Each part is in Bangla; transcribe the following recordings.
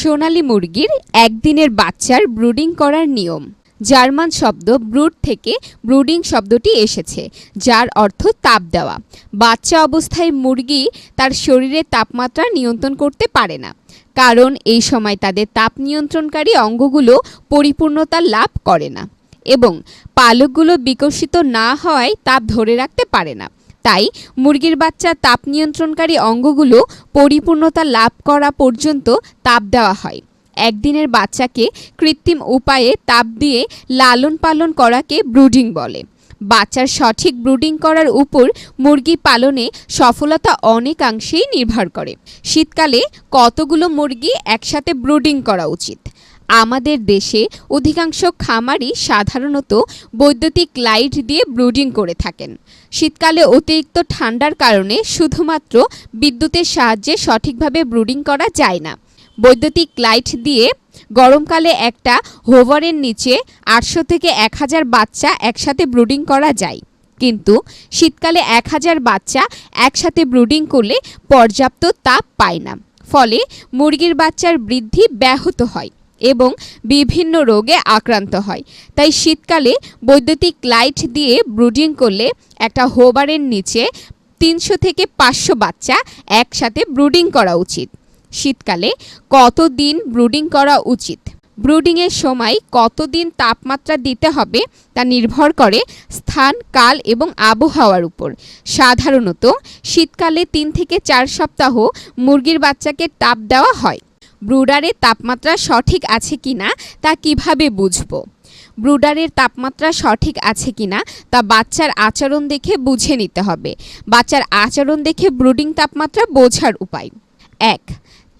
সোনালী মুরগির একদিনের বাচ্চার ব্রুডিং করার নিয়ম। জার্মান শব্দ ব্রুড থেকে ব্রুডিং শব্দটি এসেছে, যার অর্থ তাপ দেওয়া। বাচ্চা অবস্থায় মুরগি তার শরীরের তাপমাত্রা নিয়ন্ত্রণ করতে পারে না, কারণ এই সময় তাদের তাপ নিয়ন্ত্রণকারী অঙ্গগুলো পরিপূর্ণতা লাভ করে না এবং পালকগুলো বিকশিত না হওয়ায় তাপ ধরে রাখতে পারে না। তাই মুরগির বাচ্চা তাপ নিয়ন্ত্রণকারী অঙ্গগুলো পরিপূর্ণতা লাভ করা পর্যন্ত তাপ দেওয়া হয়। একদিনের বাচ্চাকে কৃত্রিম উপায়ে তাপ দিয়ে লালন পালন করাকে ব্রুডিং বলে। বাচ্চার সঠিক ব্রুডিং করার উপর মুরগি পালনে সফলতা অনেকাংশেই নির্ভর করে। শীতকালে কতগুলো মুরগি একসাথে ব্রুডিং করা উচিত? আমাদের দেশে অধিকাংশ খামারই সাধারণত বৈদ্যুতিক লাইট দিয়ে ব্রুডিং করে থাকেন। শীতকালে অতিরিক্ত ঠান্ডার কারণে শুধুমাত্র বিদ্যুতের সাহায্যে সঠিকভাবে ব্রুডিং করা যায় না। বৈদ্যুতিক লাইট দিয়ে গরমকালে একটা হোভারের নিচে আটশো থেকে এক হাজার বাচ্চা একসাথে ব্রুডিং করা যায়। কিন্তু শীতকালে এক হাজার বাচ্চা একসাথে ব্রুডিং করলে পর্যাপ্ত তাপ পায় না। ফলে মুরগির বাচ্চার বৃদ্ধি ব্যাহত হয়। এবং বিভিন্ন রোগে আক্রান্ত হয়। তাই শীতকালে বৈদ্যুতিক লাইট দিয়ে ব্রুডিং করলে একটা হোবারের নিচে তিনশো থেকে পাঁচশো বাচ্চা একসাথে ব্রুডিং করা উচিত। শীতকালে কতদিন ব্রুডিং করা উচিত? ব্রুডিংয়ের সময় কতদিন তাপমাত্রা দিতে হবে তা নির্ভর করে স্থান, কাল এবং আবহাওয়ার উপর। সাধারণত শীতকালে তিন থেকে চার সপ্তাহ মুরগির বাচ্চাকে তাপ দেওয়া হয়। ব্রুডারের তাপমাত্রা সঠিক আছে কিনা তা কীভাবে বুঝব? ব্রুডারের তাপমাত্রা সঠিক আছে কিনা তা বাচ্চার আচরণ দেখে বুঝে নিতে হবে। বাচ্চার আচরণ দেখে ব্রুডিং তাপমাত্রা বোঝার উপায়। এক,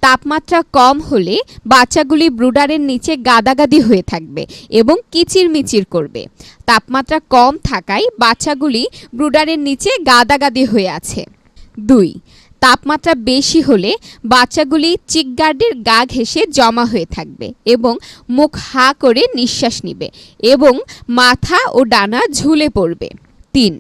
তাপমাত্রা কম হলে বাচ্চাগুলি ব্রুডারের নিচে গাদাগাদি হয়ে থাকবে এবং কিচিরমিচির করবে। তাপমাত্রা কম থাকায় বাচ্চাগুলি ব্রুডারের নিচে গাদাগাদি হয়ে আছে। দুই তাপমাত্রা বেশি হলে বাচ্চাগুলি চিকগার্ডের গা ঘেঁষে জমা হয়ে থাকবে এবং মুখ হা করে নিঃশ্বাস নিবে এবং মাথা ও ডানা ঝুলে পড়বে। তিন,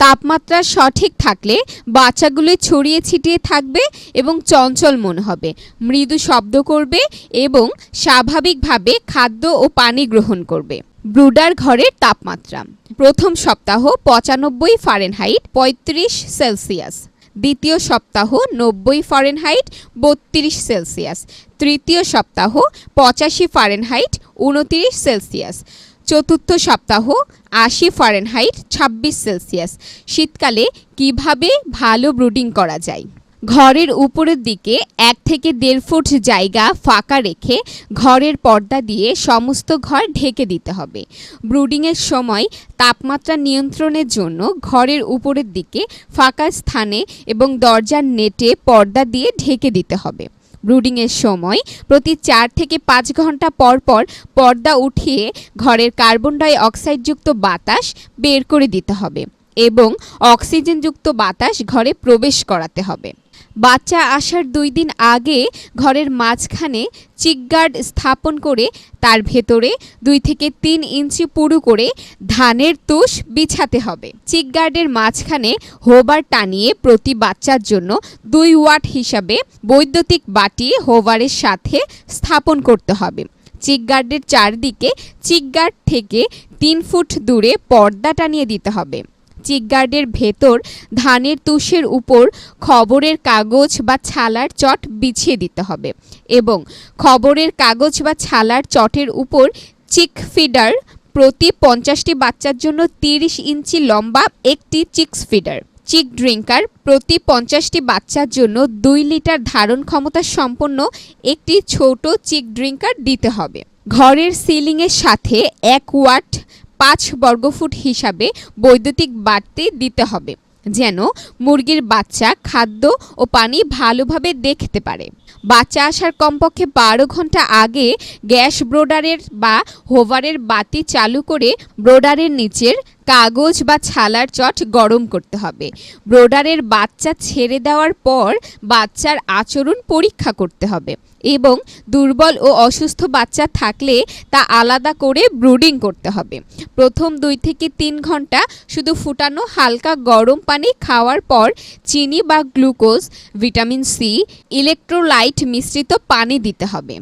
তাপমাত্রা সঠিক থাকলে বাচ্চাগুলি ছড়িয়ে ছিটিয়ে থাকবে এবং চঞ্চল মনে হবে, মৃদু শব্দ করবে এবং স্বাভাবিকভাবে খাদ্য ও পানি গ্রহণ করবে। ব্রুডার ঘরের তাপমাত্রা, প্রথম সপ্তাহ পঁচানব্বই ফারেনহাইট, পঁয়ত্রিশ সেলসিয়াস। দ্বিতীয় সপ্তাহ নব্বই ফারেনহাইট, বত্রিশ সেলসিয়াস। তৃতীয় সপ্তাহ পঁচাশি ফারেনহাইট, উনত্রিশ সেলসিয়াস। চতুর্থ সপ্তাহ আশি ফারেনহাইট, ছাব্বিশ সেলসিয়াস। শীতকালে কীভাবে ভালো ব্রুডিং করা যায়? ঘরের উপরের দিকে এক থেকে দেড় ফুট জায়গা ফাঁকা রেখে ঘরের পর্দা দিয়ে সমস্ত ঘর ঢেকে দিতে হবে। ব্রুডিংয়ের সময় তাপমাত্রা নিয়ন্ত্রণের জন্য ঘরের উপরের দিকে ফাঁকা স্থানে এবং দরজার নেটে পর্দা দিয়ে ঢেকে দিতে হবে। ব্রুডিংয়ের সময় প্রতি চার থেকে পাঁচ ঘণ্টা পর পর পর্দা উঠিয়ে ঘরের কার্বন ডাই অক্সাইডযুক্ত বাতাস বের করে দিতে হবে এবং অক্সিজেনযুক্ত বাতাস ঘরে প্রবেশ করাতে হবে। বাচ্চা আসার দুই দিন আগে ঘরের মাঝখানে চিকগার্ড স্থাপন করে তার ভেতরে দুই থেকে তিন ইঞ্চি পুরু করে ধানের তুষ বিছাতে হবে। চিকগার্ডের মাঝখানে হোবার টানিয়ে প্রতি বাচ্চার জন্য দুই ওয়াট হিসাবে বৈদ্যুতিক বাটি হোভারের সাথে স্থাপন করতে হবে। চিকগার্ডের চারদিকে চিকগার্ড থেকে তিন ফুট দূরে পর্দা টানিয়ে দিতে হবে। চিকগার্ডের ভেতর ধানের তুষের উপর খবরের কাগজ বা ছালার চট বিছিয়ে দিতে হবে এবং খবরের কাগজ বা ছালার চটের উপর চিক ফিডার প্রতি পঞ্চাশটি বাচ্চার জন্য তিরিশ ইঞ্চি লম্বা একটি চিক্স ফিডার। চিক ড্রিঙ্কার প্রতি পঞ্চাশটি বাচ্চার জন্য দুই লিটার ধারণ ক্ষমতা সম্পন্ন একটি ছোট চিক ড্রিঙ্কার দিতে হবে। ঘরের সিলিংয়ের সাথে এক ওয়াট পাঁচ বর্গফুট হিসাবে বৈদ্যুতিক বাড়তি দিতে হবে, যেন মুরগির বাচ্চা খাদ্য ও পানি ভালোভাবে দেখতে পারে। বাচ্চা আসার কমপক্ষে বারো ঘণ্টা আগে গ্যাস ব্রোডারের বা হোভারের বাতি চালু করে ব্রোডারের নিচের কাগজ বা ছালার চট গরম করতে হবে। ব্রোডারের বাচ্চা ছেড়ে দেওয়ার পর বাচ্চার আচরণ পরীক্ষা করতে হবে এবং দুর্বল ও অসুস্থ বাচ্চা থাকলে তা আলাদা করে ব্রুডিং করতে হবে। প্রথম দুই থেকে তিন ঘণ্টা শুধু ফুটানো হালকা গরম পানি খাওয়ার পর চিনি বা গ্লুকোজ, ভিটামিন সি, ইলেকট্রোলাইট মিশ্রিত পানি দিতে হবে।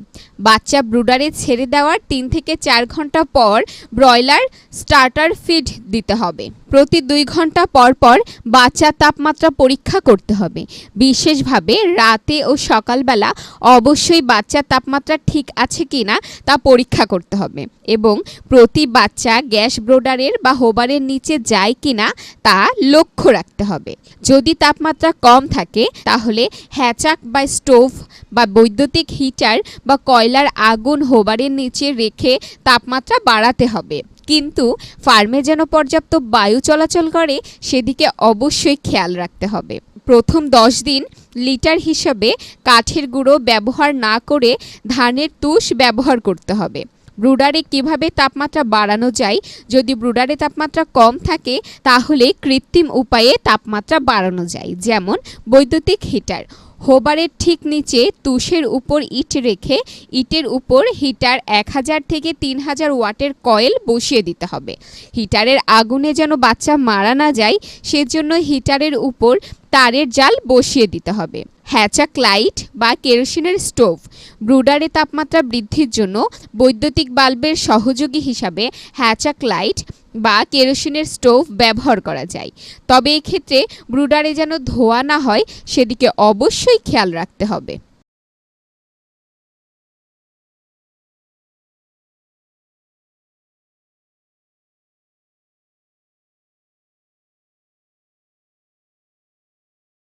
বাচ্চা ব্রুডারে ছেড়ে দেওয়ার তিন থেকে চার ঘণ্টা পর ব্রয়লার, স্টার্টার ফিড দিতে হবে। প্রতি দুই ঘণ্টা পর পর বাচ্চার তাপমাত্রা পরীক্ষা করতে হবে। বিশেষভাবে রাতে ও সকালবেলা অবশ্যই বাচ্চার তাপমাত্রা ঠিক আছে কিনা তা পরীক্ষা করতে হবে এবং প্রতি বাচ্চা গ্যাস ব্রোডারের বা হোবারের নিচে যায় কিনা তা লক্ষ্য রাখতে হবে। যদি তাপমাত্রা কম থাকে, তাহলে হ্যাচাক বা স্টোভ বা বৈদ্যুতিক হিটার বা কয়লার আগুন হোবারের নিচে রেখে তাপমাত্রা বাড়াতে হবে। কিন্তু ফার্মে যেন পর্যাপ্ত বায়ু চলাচল করে, সেদিকে অবশ্যই খেয়াল রাখতে হবে। প্রথম দশ দিন লিটার হিসাবে কাঠের গুঁড়ো ব্যবহার না করে ধানের তুষ ব্যবহার করতে হবে। ব্রুডারে কীভাবে তাপমাত্রা বাড়ানো যায়, যদি ব্রুডারে তাপমাত্রা কম থাকে, তাহলে কৃত্রিম উপায়ে তাপমাত্রা বাড়ানো যায়, যেমন বৈদ্যুতিক হিটার। হোবারের ঠিক নিচে তুষের উপর ইট রেখে ইটের উপর হিটার এক হাজার থেকে তিন হাজার ওয়াটের কয়েল বসিয়ে দিতে হবে। হিটারের আগুনে যেন বাচ্চা মারা না যায়, সেজন্য হিটারের উপর তারের জাল বসিয়ে দিতে হবে। হ্যাচাক লাইট বা কেরোসিনের স্টোভ ব্রুডারে তাপমাত্রা বৃদ্ধির জন্য বৈদ্যুতিক বাল্বের সহযোগী হিসাবে হ্যাচাক লাইট বা কেরোসিনের স্টোভ ব্যবহার করা যায়। তবে এক্ষেত্রে ব্রুডারে যেন ধোয়া না হয়, সেদিকে অবশ্যই খেয়াল রাখতে হবে।